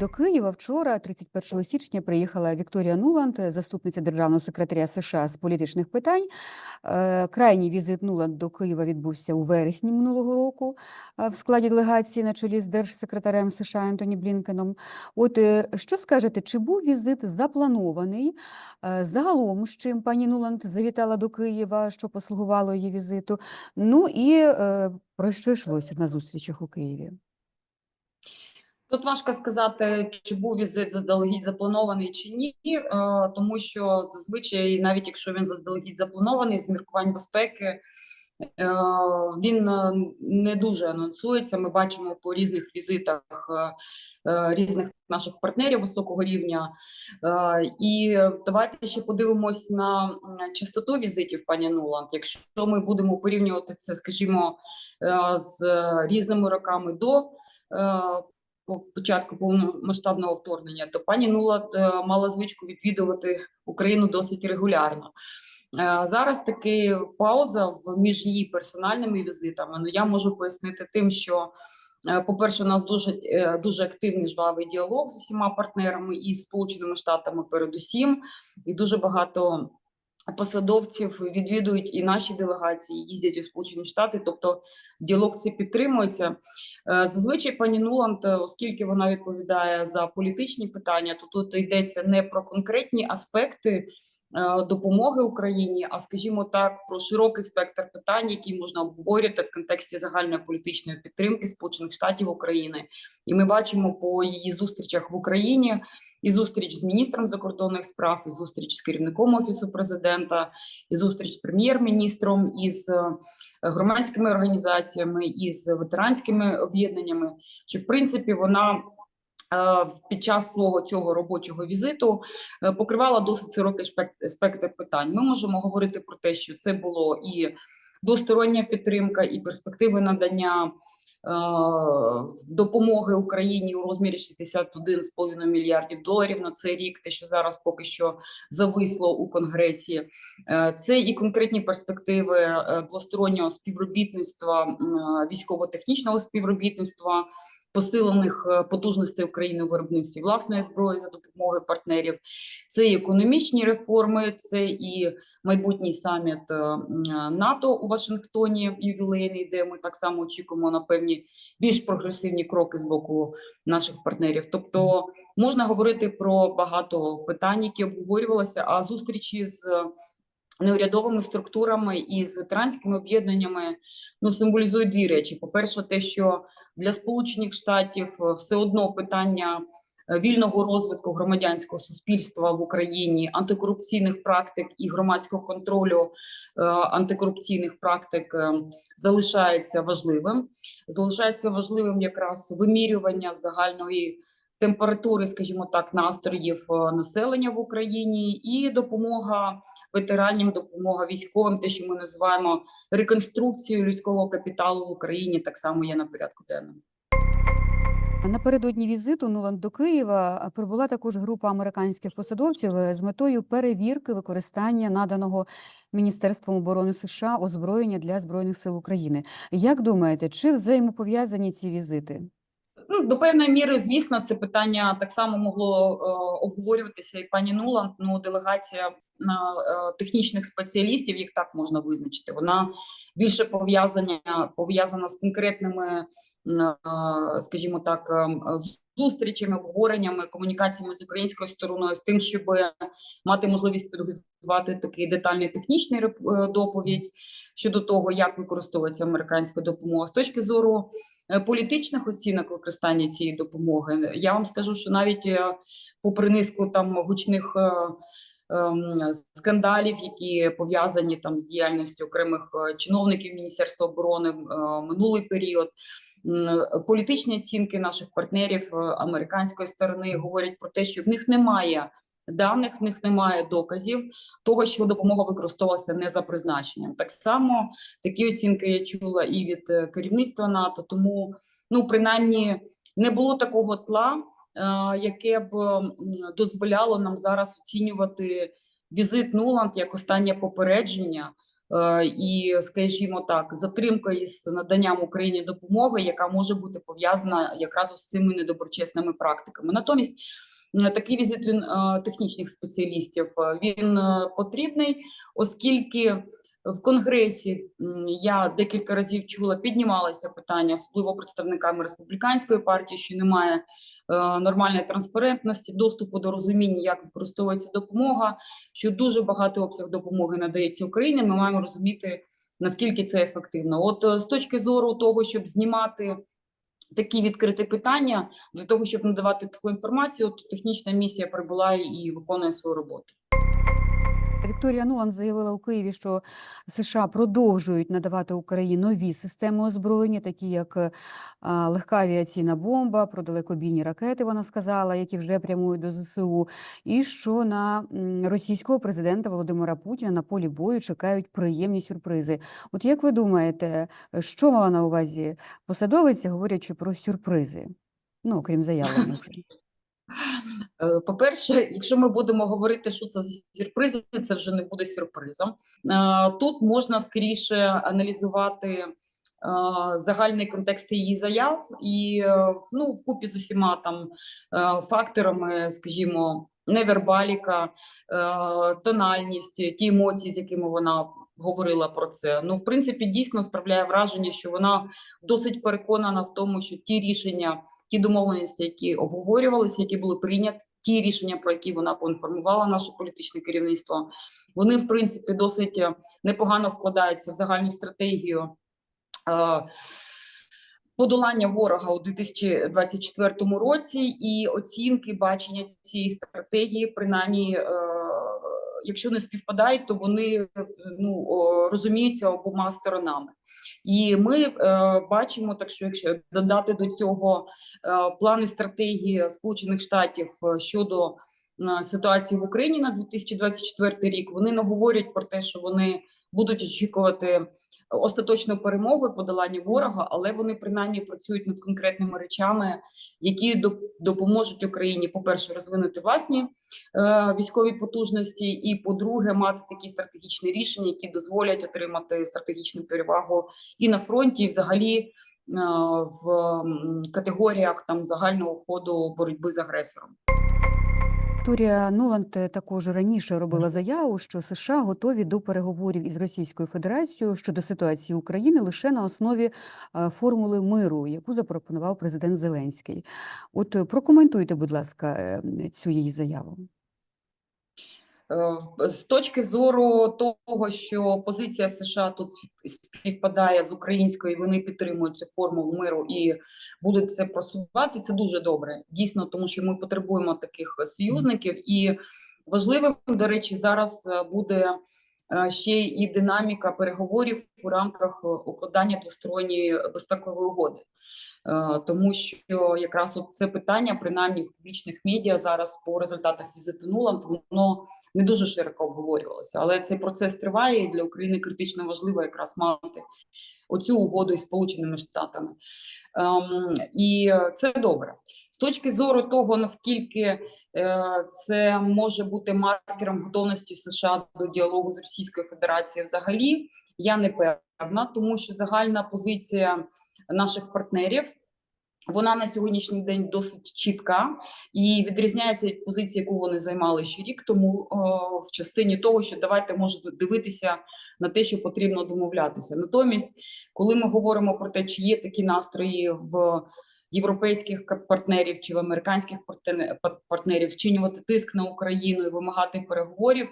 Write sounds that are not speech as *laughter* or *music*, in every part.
До Києва вчора, 31 січня, приїхала Вікторія Нуланд, заступниця державного секретаря США з політичних питань. Е, Крайній візит Нуланд до Києва відбувся у вересні минулого року е, в складі делегації на чолі з держсекретарем США Ентоні Блінкеном. От е, що скажете, чи був візит запланований? Загалом, з чим пані Нуланд завітала до Києва, що послугувало її візиту? Ну і про що йшлося на зустрічах у Києві? Тут важко сказати, чи був візит заздалегідь запланований чи ні, е, тому що зазвичай, навіть якщо він заздалегідь запланований з міркувань безпеки, е, він е, не дуже анонсується. Ми бачимо по різних візитах різних наших партнерів високого рівня. І давайте ще подивимось на частоту візитів пані Нуланд. Якщо ми будемо порівнювати це, скажімо, з різними роками до. По- початку повномасштабного вторгнення, то пані Нуланд е, мала звичку відвідувати Україну досить регулярно. Е, Зараз таки пауза між її персональними візитами. Ну я можу пояснити тим, що, е, по-перше, у нас дуже, дуже активний жвавий діалог з усіма партнерами і Сполученими Штатами, передусім, і дуже багато посадовців відвідують і наші делегації, їздять у Сполучені Штати, тобто діалог це підтримується. Е, Зазвичай пані Нуланд, е, оскільки вона відповідає за політичні питання, то тут йдеться не про конкретні аспекти допомоги Україні, а скажімо так, про широкий спектр питань, які можна обговорювати в контексті загальної політичної підтримки Сполучених Штатів України. І ми бачимо по її зустрічах в Україні. І зустріч з міністром закордонних справ, і зустріч з керівником офісу президента, і зустріч з прем'єр-міністром, із е, громадськими організаціями, із ветеранськими об'єднаннями, що в принципі вона е, під час свого цього робочого візиту е, покривала досить широкий спектр питань. Ми можемо говорити про те, що це було і двостороння підтримка, і перспективи надання. е, Допомоги Україні у розмірі 61,5 мільярдів доларів на цей рік, те, що зараз поки що зависло у Конгресі, Е, Це і конкретні перспективи е, двостороннього співробітництва, е, військово-технічного співробітництва, посилених е, потужностей України у виробництві власної зброї за допомогою партнерів. Це і економічні реформи, це і майбутній саміт е, е, НАТО у Вашингтоні, ювілейний, де ми так само очікуємо на певні більш прогресивні кроки з боку наших партнерів. Тобто можна говорити про багато питань, які обговорювалися, а зустрічі з неурядовими структурами і з ветеранськими об'єднаннями ну, символізують дві речі: по-перше, те, що для Сполучених Штатів е, все одно питання е, вільного розвитку громадянського суспільства в Україні, антикорупційних практик і громадського контролю е, антикорупційних практик залишається важливим. Залишається важливим якраз вимірювання загальної температури, скажімо так, настроїв населення в Україні і допомога ветеранам, допомога військовим, те, що ми називаємо реконструкцією людського капіталу в Україні, так само є на порядку денному. Напередодні візиту Нуланд до Києва прибула також група американських посадовців е, з метою перевірки використання наданого Міністерством оборони США озброєння для Збройних сил України. Як думаєте, чи взаємопов'язані ці візити? Ну, до певної міри, звісно, це питання так само могло е, обговорюватися і пані Нуланд. Ну, делегація на е, технічних спеціалістів, їх так можна визначити. Вона більше пов'язана пов'язана з конкретними, скажімо так, е, зустрічами, обговореннями, комунікаціями з українською стороною, з тим, щоб мати можливість підготувати такий детальний технічний е, доповідь щодо того, як використовується американська допомога з точки зору е, політичних оцінок використання цієї допомоги. Я вам скажу, що навіть е, попри низку там гучних е, ем, скандалів, які пов'язані там з діяльністю окремих е, чиновників Міністерства оборони е, минулий період. Політичні оцінки наших партнерів е, американської сторони говорять про те, що в них немає даних, в них немає доказів того, що допомога використовувалася не за призначенням. Так само такі оцінки я чула і від е, керівництва НАТО. Тому, ну принаймні, не було такого тла, е, яке б дозволяло нам зараз оцінювати візит Нуланд як останнє попередження і, скажімо так, затримка із наданням Україні допомоги, яка може бути пов'язана якраз з цими недоброчесними практиками. Натомість такий візит він е, технічних спеціалістів е, він е, потрібний, оскільки в Конгресі я декілька разів чула, піднімалося питання, особливо представниками республіканської партії, що немає е, нормальної транспарентності, доступу до розуміння, як використовується допомога, що дуже багато обсяг допомоги надається Україні. Ми маємо розуміти, наскільки це ефективно. От е, з точки зору того, щоб знімати такі відкриті питання, для того, щоб надавати таку інформацію, то технічна місія прибула і виконує свою роботу. Вікторія Нуланд заявила у Києві, що США продовжують надавати Україні нові системи озброєння, такі як е, легка авіаційна бомба, протидалекобійні ракети, вона сказала, які вже прямують до ЗСУ, і що на російського президента Володимира Путіна на полі бою чекають приємні сюрпризи. От як ви думаєте, що мала на увазі посадовиця, говорячи про сюрпризи? Ну, окрім заявлених. *laughs* Е, По-перше, якщо ми будемо говорити, що це за сюрпризи, це вже не буде сюрпризом. Е, Тут можна скоріше аналізувати е, загальний контекст її заяв і ну, вкупі з усіма там факторами, скажімо, невербаліка, тональність, ті емоції, з якими вона говорила про це. Ну, в принципі, дійсно справляє враження, що вона досить переконана в тому, що ті рішення ті домовленості, які обговорювалися, які були прийняті, ті рішення, про які вона поінформувала наше політичне керівництво, вони в принципі досить е, непогано вкладаються в загальну стратегію. е, Подолання ворога у 2024 році і оцінки бачення цієї стратегії, принаймні, е, якщо не співпадають, то вони ну розуміються обома сторонами. І ми е, бачимо, так що якщо додати до цього е, плани стратегії Сполучених Штатів е, щодо е, ситуації в Україні на 2024 рік, вони не говорять про те, що вони будуть очікувати остаточну перемогу подолання ворога, але вони принаймні працюють над конкретними речами, які доп- допоможуть Україні, по-перше, розвинути власні е, військові потужності, і по-друге, мати такі стратегічні рішення, які дозволять отримати стратегічну перевагу і на фронті, і взагалі е, в категоріях там загального ходу боротьби з агресором. Вікторія Нуланд е, також раніше робила заяву, що США готові до переговорів із Російською Федерацією щодо ситуації України лише на основі е, формули миру, яку запропонував президент Зеленський. От е, прокоментуйте, будь ласка, цю її заяву. Е, З точки зору того, що позиція США тут спів- співпадає з українською, і вони підтримують цю формулу миру і будуть це просувати, це дуже добре. Дійсно, тому що ми потребуємо таких союзників. І важливим, до речі, зараз е, буде е, ще і динаміка переговорів у рамках е, укладання двосторонньої безпекової угоди. Е, Тому що якраз от це питання, принаймні в публічних медіа зараз по результатах візиту Нуланд, воно не дуже широко обговорювалося, але цей процес триває, і для України критично важливо якраз мати оцю угоду із Сполученими Штатами. Ем, і це добре. З точки зору того, наскільки е, це може бути маркером готовності США до діалогу з Російською Федерацією взагалі, я не певна, тому що загальна позиція наших партнерів. Вона на сьогоднішній день досить чітка і відрізняється від позиції, яку вони займали ще рік тому в частині того, що давайте можете дивитися на те, що потрібно домовлятися. Натомість, коли ми говоримо про те, чи є такі настрої в європейських партнерів чи в американських партне- пар- партнерів зчинювати тиск на Україну і вимагати переговорів,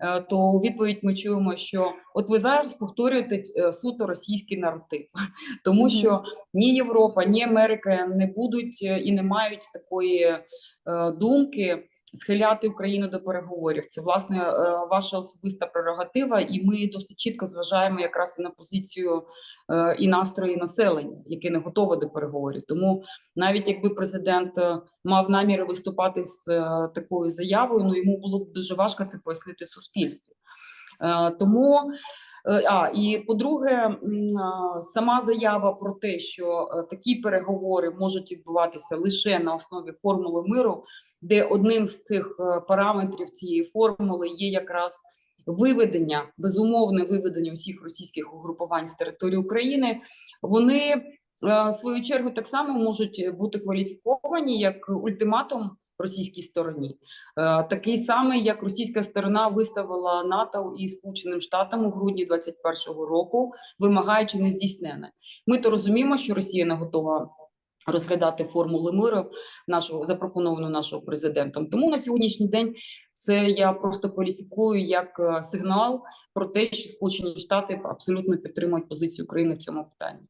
е, то у відповідь ми чуємо, що от ви зараз повторюєте е, суто російський наратив, *laughs* тому що ні Європа, ні Америка не будуть е, і не мають такої думки схиляти Україну до переговорів. Це власне е, ваша особиста прерогатива, і ми досить чітко зважаємо якраз і на позицію е, і настрої населення, яке не готове до переговорів. Тому навіть якби президент е, мав наміри виступати з такою заявою, ну йому було б дуже важко це пояснити суспільству. Тому А і по-друге, сама заява про те, що такі переговори можуть відбуватися лише на основі формули миру, де одним з цих е, параметрів цієї формули є якраз виведення, безумовне виведення усіх російських угрупувань з території України, вони е, в свою чергу так само можуть бути кваліфіковані як ультиматум російській стороні, Е, такий самий, як російська сторона виставила НАТО і Сполученим Штатам у грудні 2021 року, вимагаючи нездійснене. Ми то розуміємо, що Росія не готова розглядати формули миру нашого запропоновану нашого президентом. Тому на сьогоднішній день це я просто кваліфікую як е, сигнал про те, що Сполучені Штати абсолютно підтримують позицію України в цьому питанні.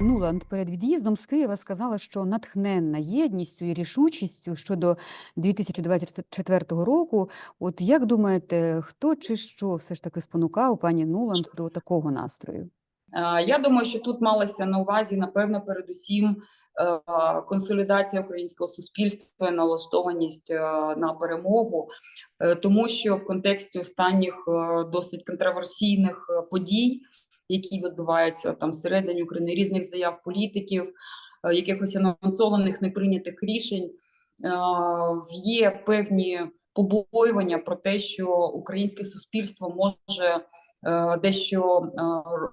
Нуланд перед від'їздом з Києва сказала, що натхненна єдністю і рішучістю щодо 2024 року. От як думаєте, хто чи що все ж таки спонукав пані Нуланд до такого настрою? Я думаю, що тут малося на увазі, напевно, передусім е, консолідація українського суспільства, налаштованість е, на перемогу, Е, тому що в контексті останніх досить контроверсійних подій, які відбуваються там всередині України, різних заяв політиків, якихось анонсованих неприйнятих рішень, є певні побоювання про те, що українське суспільство може дещо е,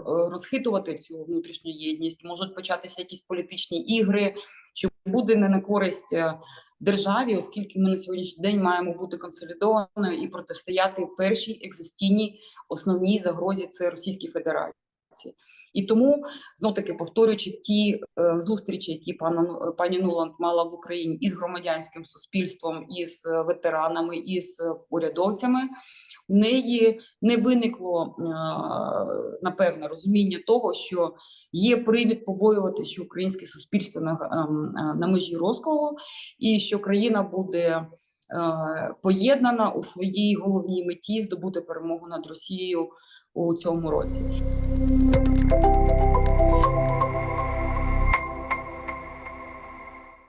розхитувати цю внутрішню єдність, можуть початися якісь політичні ігри, що буде не на користь е, державі, оскільки ми на сьогоднішній день маємо бути консолідованою і протистояти першій екзистійній основній загрозі це Російській Федерації. І тому знов таки повторюючи ті е, зустрічі, які пана пані Нуланд мала в Україні із громадянським суспільством, із е, ветеранами, із е, урядовцями, у неї не виникло е, напевне розуміння того, що є привід побоюватися, що українське суспільство на, ем, е, на межі розколу, і що країна буде е, поєднана у своїй головній меті здобути перемогу над Росією у цьому році.